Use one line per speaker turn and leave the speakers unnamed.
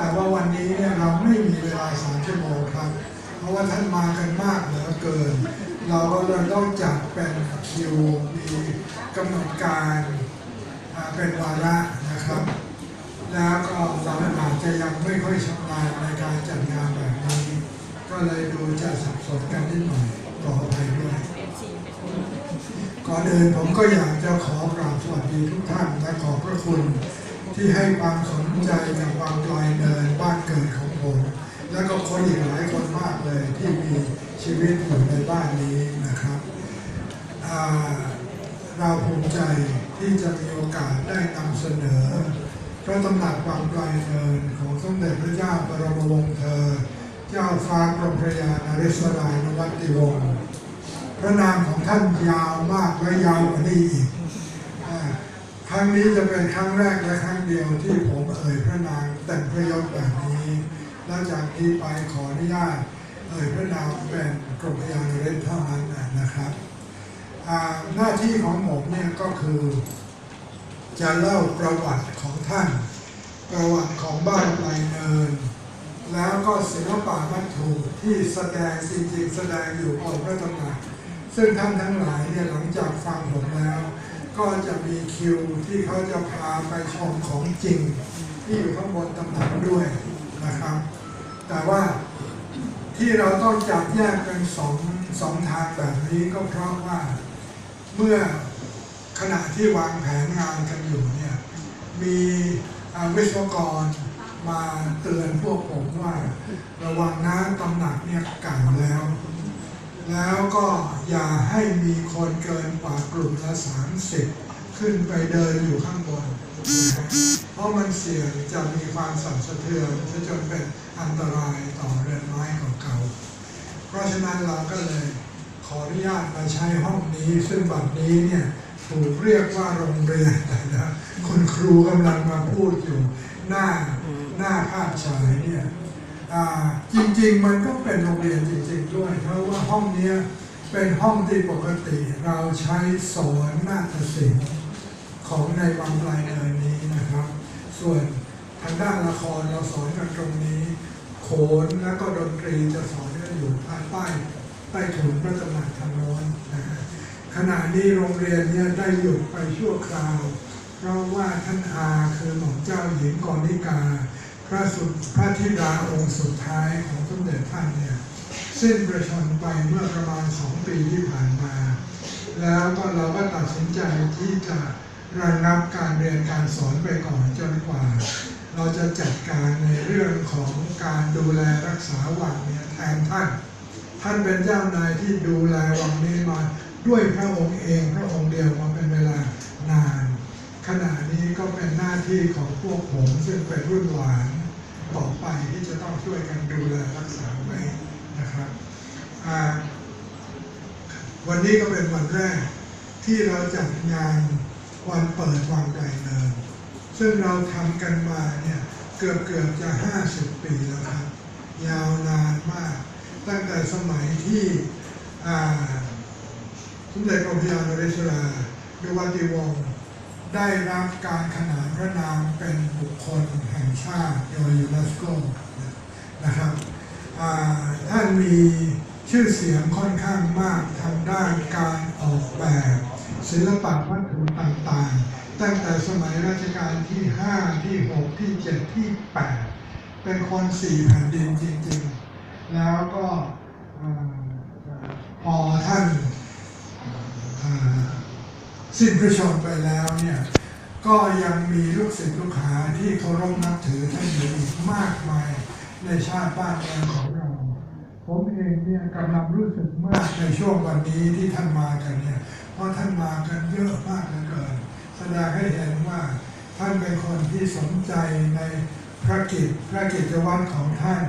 แต่ว่าวันนี้เนี่ยเราไม่มีเวลาสามชั่วโมงครับ เพราะว่าท่านมากันมากเหลือเกิน เราก็เลยต้องจัดเป็นคิวมีกำหนดการเป็นวาระนะครับ แล้วก็เราอาจจะยังไม่ค่อยชำนาญในการจัดงานแบบนี้ ก็เลยดูจะสับสนกันนิดหน่อยขออภัยด้วย ก่อนอื่นผมก็อยากจะขอกราบสวัสดีทุกท่านและขอบพระคุณ ที่ให้ความสนใจในความไกลเนินบ้านเกิดของผม แล้วก็คนอีกหลายคนมากเลยที่มีชีวิตอยู่ในบ้านนี้นะครับเราภูมิใจที่จะมีโอกาสได้นำเสนอ พระตำหนักความไกลเนินของสมเด็จพระเจ้าบรมวงศ์เธอ เจ้าฟ้ากรมพระยานเรศรายนวัติวงศ์พระนามของท่านยาวมากและยาวกว่านี้อีก ครั้งนี้จะเป็นครั้งแรกและครั้งเดียวที่ผมเอ่ยพระนามแต่งพระยศแบบนี้ แล้วจากนี้ไปขออนุญาตเอ่ยพระนามเป็นกรมพยานเรศเท่านั้นนะครับ หน้าที่ของผมเนี่ยก็คือ จะเล่าประวัติของท่าน ประวัติของบ้านไกลเนิน แล้วก็ศิลปะวัตถุที่แสดงจริงๆแสดงอยู่บนพระตำหนักซึ่งท่านทั้งหลายเนี่ยหลังจากฟังผมแล้ว ก็จะมีคิวที่เขาจะพาไปชมของจริง ที่อยู่ข้างบนตำหนักด้วยนะครับ แต่ว่าที่เราต้องจัดแยกเป็นสองสองทางแบบนี้ก็เพราะว่าเมื่อขณะที่วางแผนงานกันอยู่เนี่ยมีวิศวกรมาเตือนพวกผมว่า ระวังนะตำหนักเนี่ยเก่าแล้ว แล้วก็อย่าให้มีคนเกินกว่ากลุ่มละสามสิบขึ้นไปเดินอยู่ข้างบนนะเพราะมันเสี่ยงจะมีความสั่นสะเทือนจะจนเป็นอันตรายต่อเรือนไม้ของเก่าเพราะฉะนั้นเราก็เลยขออนุญาตมาใช้ห้องนี้ ซึ่งบัดนี้เนี่ยถูกเรียกว่าโรงเรียนนะคุณครูกำลังมาพูดอยู่หน้าหน้าภาพฉายเนี่ย จริงๆ มันก็เป็นโรงเรียนจริงๆด้วย เพราะว่าห้องเนี้ยเป็นห้องที่ปกติเราใช้สอนนาฏศิลป์ของในวังไกลเนินนี้นะครับ ส่วนทางด้านละครเราสอนกันตรงนี้ โขนแล้วก็ดนตรีจะสอนกันอยู่ภายใต้ใต้ถุนพระตำหนักทางโน้นนะขณะนี้โรงเรียนเนี่ยได้หยุดไปชั่วคราว เพราะว่าท่านอาคือหม่อมเจ้าหญิงกรณิกา พระสุดพระธิดาองค์สุดท้ายของสมเด็จท่านเนี่ยสิ้นประชนไปเมื่อประมาณสองปีที่ผ่านมา แล้วก็เราก็ตัดสินใจที่จะระงับการเรียนการสอนไปก่อนจนกว่า เราจะจัดการในเรื่องของการดูแลรักษาวังเนี่ยแทนท่าน ท่านเป็นเจ้านายที่ดูแลวังนี้มาด้วยพระองค์เองพระองค์เดียวมาเป็นเวลานาน ขณะนี้ก็เป็นหน้าที่ของพวกผมซึ่งเป็นรุ่นหลาน ต่อไปที่จะต้องช่วยกันดูแลรักษาไว้นะครับวันนี้ก็เป็นวันแรกที่เราจัดงานวันเปิดวังไกลเนินซึ่งเราทำกันมาเนี่ยเกือบเกือบๆจะ 50 ปีแล้วครับ ยาวนานมาก ตั้งแต่สมัยที่สมเด็จกรมพระยานเรศราดวัติวงศ์ ได้รับการขนานพระนามเป็นบุคคลแห่งชาติโดยยูเนสโกนะครับท่านมีชื่อเสียงค่อนข้างมากทางด้านการออกแบบ ศิลปะวัตถุต่างๆ ตั้งแต่สมัยรัชกาลที่ 5 ที่ 6 ที่ 7 ที่ 8 เป็นคนสี่แผ่นดินจริงๆ แล้วก็อพอท่าน สิ้นพระชนม์ไปแล้วเนี่ยก็ยังมีลูกศิษย์ลูกหาที่เคารพนับถือท่านอยู่อีกมากมายในชาติบ้านเมืองของเรา ผมเองเนี่ยกำลังรู้สึกมากในช่วงวันนี้ที่ท่านมากันเนี่ยเพราะท่านมากันเยอะมากเหลือเกินแสดงให้เห็นว่าท่านเป็นคนที่สนใจในพระกิจพระกิจวัตรของท่าน